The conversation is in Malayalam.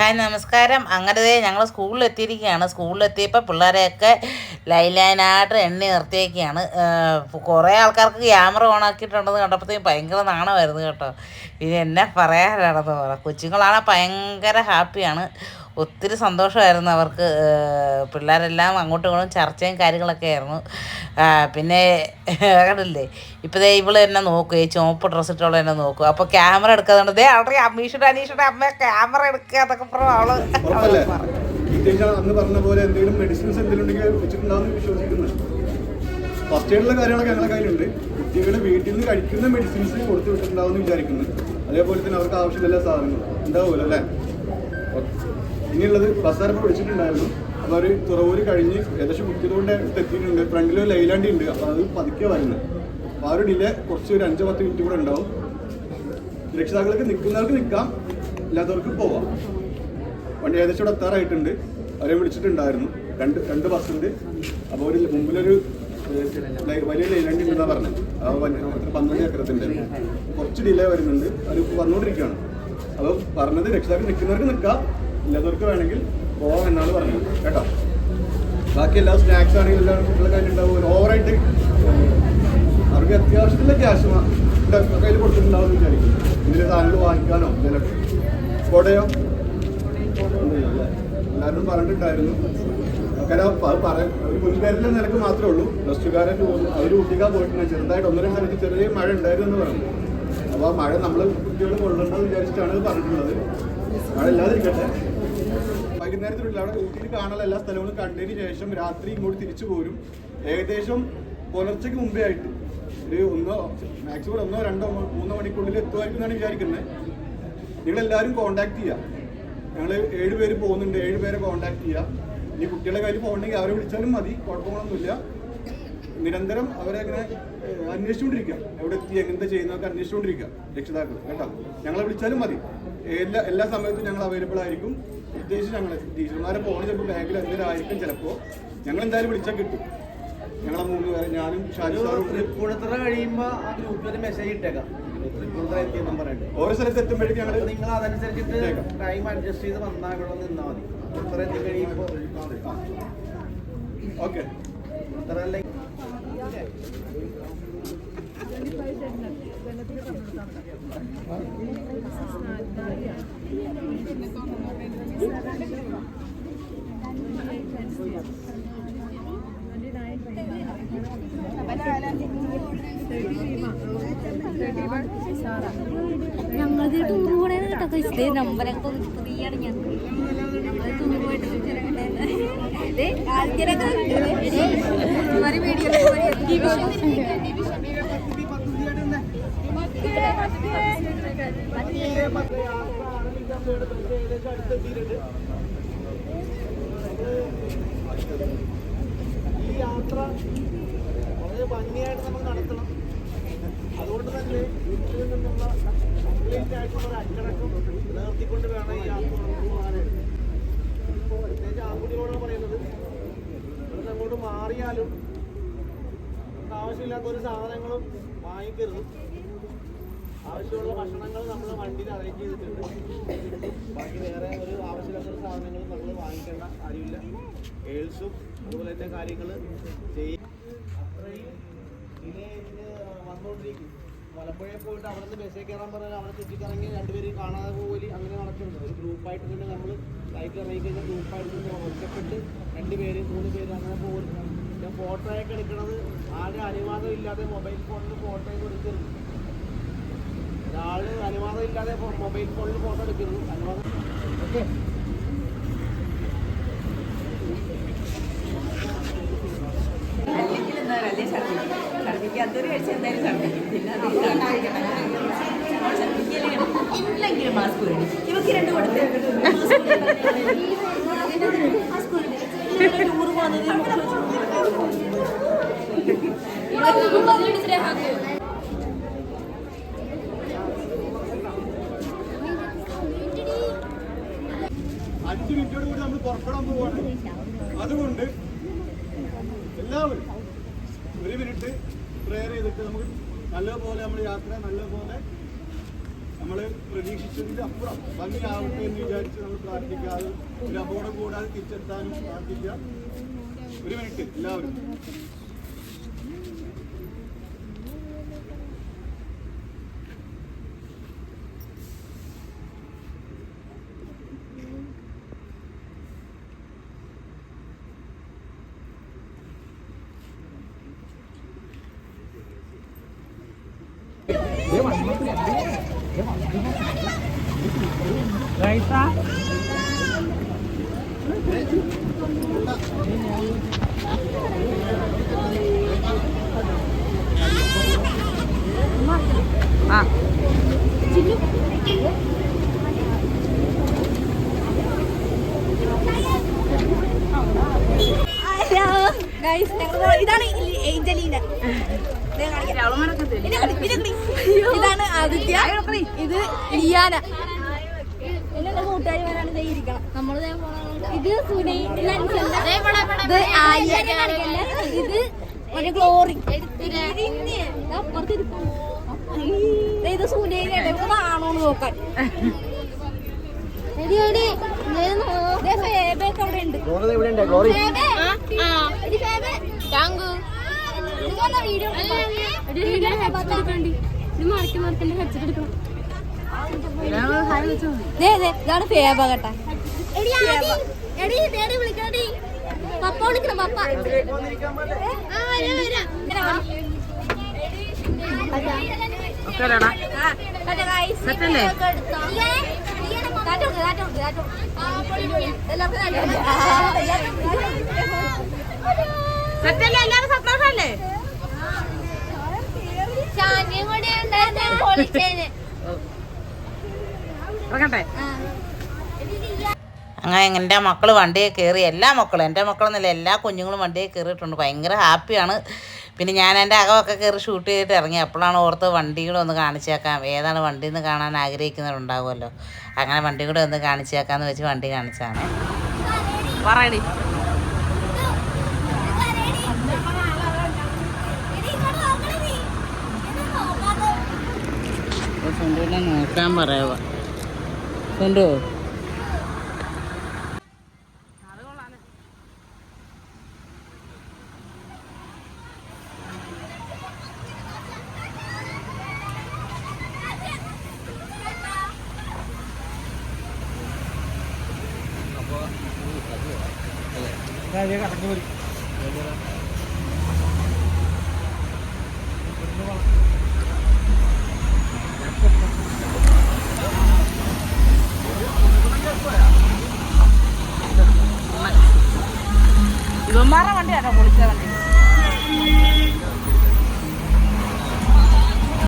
ഹായ് നമസ്കാരം. അങ്ങനെ ഞങ്ങൾ സ്കൂളിൽ എത്തിയിരിക്കുകയാണ് സ്കൂളിൽ എത്തിയപ്പോൾ പിള്ളേരെയൊക്കെ ലൈൻ ലൈനായിട്ട് എണ്ണി നിർത്തിയേക്കാണ്. കുറേ ആൾക്കാർക്ക് ക്യാമറ ഓൺ ആക്കിയിട്ടുണ്ടെന്ന് കണ്ടപ്പോഴത്തേക്കും ഭയങ്കര നാണമായിരുന്നു കേട്ടോ. ഇനി എന്നെ പറയാനാണെന്ന് പറ കൊച്ചുങ്ങളാണ് ഭയങ്കര ഹാപ്പിയാണ്. ഒത്തിരി സന്തോഷമായിരുന്നു അവർക്ക് പിള്ളേരെല്ലാം അങ്ങോട്ടും ഇങ്ങോട്ടും ചർച്ചയും കാര്യങ്ങളൊക്കെ ആയിരുന്നു. പിന്നെ കണ്ടില്ലേ? ഇപ്പോഴേ ഇവൾ എന്നെ നോക്കും ഈ ചുവപ്പ് ഡ്രസ്സ് ഇട്ടോളെ എന്നെ നോക്കും. അപ്പോൾ ക്യാമറ എടുക്കാതുകൊണ്ട് ദേ അവിടെ അമ്മീഷയുടെ അനീഷയുടെ അമ്മ ക്യാമറ എടുക്കുക എന്നൊക്കെ പറഞ്ഞു അവൾ? അവൾ പറഞ്ഞു. അന്ന് പറഞ്ഞ പോലെ എന്തെങ്കിലും മെഡിസിൻസ് എന്തെങ്കിലും ഉണ്ടെങ്കിൽ വിശ്വസിക്കുന്നു. ഫസ്റ്റ് എയ്ഡുള്ള കാര്യങ്ങളൊക്കെ ഞങ്ങളുടെ കയ്യിലുണ്ട്. കുട്ടികൾ വീട്ടിൽ നിന്ന് കഴിക്കുന്ന മെഡിസിൻസ് കൊടുത്തു വിട്ടിട്ടുണ്ടാവും എന്ന് വിചാരിക്കുന്നു. അതേപോലെ തന്നെ അവർക്ക് ആവശ്യമില്ല സാധനങ്ങൾ. ഉണ്ടാവുമല്ലോ അല്ലേ ഇനിയുള്ളത് ബസ്സാരപ്പ് വിളിച്ചിട്ടുണ്ടായിരുന്നു. അപ്പോൾ അവർ തുറവൂര് കഴിഞ്ഞ് ഏകദേശം കുട്ടികളുടെ എത്തിയിട്ടുണ്ട് ഫ്രണ്ടിൽ ഒരു ലൈലാണ്ടി ഉണ്ട്. അപ്പോൾ അത് പതുക്കെ വരുന്നത് അപ്പോൾ ആ ഒരു ഡിലേ കുറച്ച് ഒരു അഞ്ചോ പത്ത് മിനിറ്റ് കൂടെ ഉണ്ടാവും. രക്ഷിതാക്കൾക്ക് നിൽക്കുന്നവർക്ക് നിൽക്കാം. ഇല്ലാത്തവർക്ക് പോവാം. വണ്ടി ഏകദേശം ഇവിടെ എത്താറായിട്ടുണ്ട്. അവരെ വിളിച്ചിട്ടുണ്ടായിരുന്നു. രണ്ട് രണ്ട് ബസ്സുണ്ട്. അപ്പോൾ ഒരു മുമ്പിലൊരു വലിയ ലൈലാണ്ടി ഉണ്ടെന്നാ പറഞ്ഞത്. ആ പന്ത്രണ്ട് ചക്രത്തിന്റെ. കുറച്ച് ഡിലേ വരുന്നുണ്ട്. അവർ വന്നുകൊണ്ടിരിക്കുകയാണ് അപ്പോൾ പറഞ്ഞത് രക്ഷിതാക്കൾ നിൽക്കുന്നവർക്ക് നിൽക്കാം. ഇല്ലാത്തവർക്ക് വേണമെങ്കിൽ പോവാം എന്നാണ് പറഞ്ഞത്. കേട്ടോ? ബാക്കി എല്ലാ സ്നാക്സ് ആണെങ്കിലും എല്ലാ കുട്ടികളുടെ ഉണ്ടാവും ഓവറായിട്ട് അവർക്ക് അത്യാവശ്യത്തിലുള്ള ക്യാഷ് കയ്യിൽ കൊടുത്തിട്ടുണ്ടാവും വിചാരിക്കും ഇതിൽ സാധനങ്ങൾ വാങ്ങിക്കാനോ ഇതിലൊക്കെ. കോടയോ? എല്ലാവരും പറഞ്ഞിട്ടുണ്ടായിരുന്നു. അത് പറയാം. ഒരു നിലയ്ക്ക് മാത്രമേ ഉള്ളൂ. പ്ലസ് ടുക്കാരെ അവർ കുട്ടിക്കാൻ പോയിട്ടുണ്ട് ചെറുതായിട്ട് ഒന്നര സ്ഥലത്ത് ചെറിയ മഴ ഉണ്ടായിരുന്നു എന്ന് പറഞ്ഞു. അപ്പോൾ ആ മഴ നമ്മൾ കുട്ടികൾ കൊള്ളണ്ടെന്ന് വിചാരിച്ചിട്ടാണ് പറഞ്ഞിട്ടുള്ളത്. വൈകുന്നേരത്തിനുള്ളിൽ അവിടെ ഊട്ടിയിൽ കാണാനുള്ള എല്ലാ സ്ഥലങ്ങളും കണ്ടതിന് ശേഷം രാത്രി ഇങ്ങോട്ട് തിരിച്ചു പോരും. ഏകദേശം പുലർച്ചയ്ക്ക് മുമ്പേ ആയിട്ട് ഒരു ഒന്നോ മാക്സിമം ഒന്നോ രണ്ടോ മൂന്നോ മണിക്കുള്ളിൽ എത്തുമായിരിക്കും എന്നാണ് വിചാരിക്കുന്നത്. നിങ്ങളെല്ലാവരും കോൺടാക്ട് ചെയ്യുക ഞങ്ങൾ ഏഴ് പേര് പോകുന്നുണ്ട്. ഏഴ് പേരെ കോൺടാക്ട് ചെയ്യുക ഇനി കുട്ടികളെ കയ്യിൽ പോകണമെങ്കിൽ അവരെ വിളിച്ചാലും മതി. കുഴപ്പങ്ങളൊന്നുമില്ല. നിരന്തരം അവരെ അങ്ങനെ അന്വേഷിച്ചുകൊണ്ടിരിക്കുക. എവിടെ എത്തി എങ്ങനത്തെ ചെയ്യുന്നതൊക്കെ അന്വേഷിച്ചുകൊണ്ടിരിക്കുക. രക്ഷിതാക്കൾ കേട്ടോ. ഞങ്ങളെ വിളിച്ചാലും മതി. എല്ലാ എല്ലാ സമയത്തും ഞങ്ങൾ അവൈലബിൾ ആയിരിക്കും. പ്രത്യേകിച്ച് ഞങ്ങൾ ടീച്ചർമാരെ പോകുന്ന ചിലപ്പോൾ ബാഗിൽ എന്തെങ്കിലും ആയിരിക്കും ചിലപ്പോൾ ഞങ്ങൾ എന്തായാലും വിളിച്ചാൽ കിട്ടും. ഞങ്ങളെ മൂന്ന് പേരെ ഞാനും കഴിയുമ്പോൾ തൃപ്പൂണിത്തുറ കഴിയുമ്പോ ആ ഗ്രൂപ്പിൽ ഒരു മെസ്സേജ് ഇട്ടേക്കാം. തൃപ്പൂണിത്തുറ എത്തിയെന്നും പറഞ്ഞിട്ട്. ഓരോ സ്ഥലത്ത് എത്തുമ്പോഴേക്കും ഞങ്ങൾ നിങ്ങൾ അതനുസരിച്ചിട്ട്. ടൈം അഡ്ജസ്റ്റ് ചെയ്ത് വന്നാൽ ഇവിടെ നിന്നാൽ മതി. തൃപ്പൂണിത്തുറ എത്തി കഴിയുമ്പോൾ ഓക്കെ. തൃപ്പൂണിത്തുറ അല്ലെങ്കിൽ ഞങ്ങളത് ടൂർ പോണേ കേട്ടോ ഇതേ നമ്പരൊക്കെ തോന്നി പുതിയാണ് ഞങ്ങൾ ഞങ്ങൾ ടൂർ പോയിട്ട് ഈ യാത്ര വളരെ ഭംഗിയായിട്ട് നമ്മൾ നടത്തണം. അതുകൊണ്ട് തന്നെ വീട്ടിൽ നിന്നുള്ള കംപ്ലീറ്റ് ആയിട്ടുള്ള ഒരു അച്ചടക്കം നിലനിർത്തിക്കൊണ്ട് വേണം ഈ യാത്ര നമുക്ക് പോകാനായിട്ട് പ്രത്യേകിച്ച് ആൺകുട്ടികളോടാണ് പറയുന്നത് ഇവിടുന്ന് അങ്ങോട്ട് മാറിയാലും ആവശ്യമില്ലാത്ത ഒരു സാധനങ്ങളും വാങ്ങിക്കരുത്. ആവശ്യമുള്ള ഭക്ഷണങ്ങൾ നമ്മൾ വണ്ടിയിൽ അറേഞ്ച് ചെയ്തിട്ടുണ്ട്. ബാക്കി വേറെ ഒരു ആവശ്യമില്ലാത്ത സാധനങ്ങൾ നമ്മൾ വാങ്ങിക്കേണ്ട കാര്യമില്ല. ഏൾസും അതുപോലെ തന്നെ കാര്യങ്ങൾ ചെയ്യും അത്രയും ഡിലേ വന്നുകൊണ്ടിരിക്കും മലപ്പുഴയിൽ പോയിട്ട് അവിടെ നിന്ന് ബസ്സിൽ കയറാൻ പറഞ്ഞാൽ അവിടെ ചുറ്റിക്കിറങ്ങി രണ്ടുപേരും കാണാതെ പോകലി അങ്ങനെ നടക്കുന്നുണ്ട്. ഒരു ഗ്രൂപ്പായിട്ട് തന്നെ നമ്മൾ ലൈറ്റ് ഇറങ്ങി കഴിഞ്ഞാൽ ഗ്രൂപ്പായിട്ട് തന്നെ ഒറ്റപ്പെട്ട് രണ്ട് പേര് മൂന്ന് പേര് അങ്ങനെ പോകുന്നു ഞാൻ ഫോട്ടോയൊക്കെ എടുക്കുന്നത് ആരുടെ അനുവാദം ഇല്ലാതെ മൊബൈൽ ഫോണിൽ ഫോട്ടോയൊക്കെ എടുക്കരുത് ഒരാൾ അനുവാദം ഇല്ലാതെ മൊബൈൽ ഫോണിൽ ഫോട്ടോ എടുക്കരുത് അനുവാദം ഓക്കെ. അല്ലെങ്കിൽ എന്താ വലിയ ഛർദ്ദിക്കും ഛർദ്ദിക്കാത്തൊരു കഴിച്ച് എന്തായാലും ഛർദ്ദിക്കും. പിന്നെ അത് ഇല്ലെങ്കിലും മാസ്ക് വേണ്ടി ഇവക്ക് രണ്ട് കൊടുത്ത്. ടൂർ അഞ്ച് മിനിറ്റോട് കൂടി നമ്മൾ പുറപ്പെടാൻ പോവാണ് അതുകൊണ്ട് എല്ലാവരും ഒരു മിനിറ്റ് പ്രെയർ ചെയ്തിട്ട് നമുക്ക് നല്ലപോലെ നമ്മൾ യാത്ര നല്ലപോലെ നമ്മൾ പ്രതീക്ഷിച്ചതിന്റെ അപ്പുറം ഭംഗിയാവട്ടെ എന്ന് വിചാരിച്ച് നമ്മൾ പ്രാർത്ഥിക്കാതെ ഒരു അപകടം കൂടാതെ തിരിച്ചെത്താനും പ്രാർത്ഥിക്കുക. ഒരു മിനിറ്റ് എല്ലാവരും. gây sát ഇതാണ് ആദിത്യ. ഇത് ലിയാന പിന്നെ എന്റെ കൂട്ടുകാരിമാരാണ് ദേ ഇരിക്കണം. നമ്മൾ ഇത് സുനൈ. ഇത്. ഇത് ആര്യ. ഇത് മറ്റേ ഗ്ലോറി. ഇത് ഇവിടെ ആണോന്ന് നോക്കാൻ. ഫേബയൊക്കെ അവിടെ ഉണ്ട്. ഫേബേ. ഇതാണ് ഫേബ കേട്ടാ. പപ്പ വിളിക്കണം പപ്പ. ആ, വരാം, ഇറങ്ങട്ടെ അങ്ങനെ എന്റെ മക്കൾ വണ്ടിയെ കയറി എല്ലാ മക്കളും എന്റെ മക്കളെന്നില്ല എല്ലാ കുഞ്ഞുങ്ങളും വണ്ടിയിൽ കയറിയിട്ടുണ്ട് ഭയങ്കര ഹാപ്പിയാണ്. പിന്നെ ഞാൻ എന്റെ അകമൊക്കെ കയറി ഷൂട്ട് ചെയ്തിട്ട് ഇറങ്ങി. അപ്പോഴാണ് ഓർത്ത് വണ്ടികളൊന്ന് കാണിച്ചേക്കാം ഏതാണ് വണ്ടി എന്ന് കാണാൻ ആഗ്രഹിക്കുന്നവരുണ്ടാകുമല്ലോ അങ്ങനെ വണ്ടി കൂടെ ഒന്ന് കാണിച്ചേക്കാമെന്ന് വെച്ച് വണ്ടി കാണിച്ചാണ് പറയടി സുണ്ടുവിനെ നോക്കാൻ പറയാവ. സുണ്ടു ഇവന്മാരുടെ വണ്ടിയാണോ പൊളിച്ച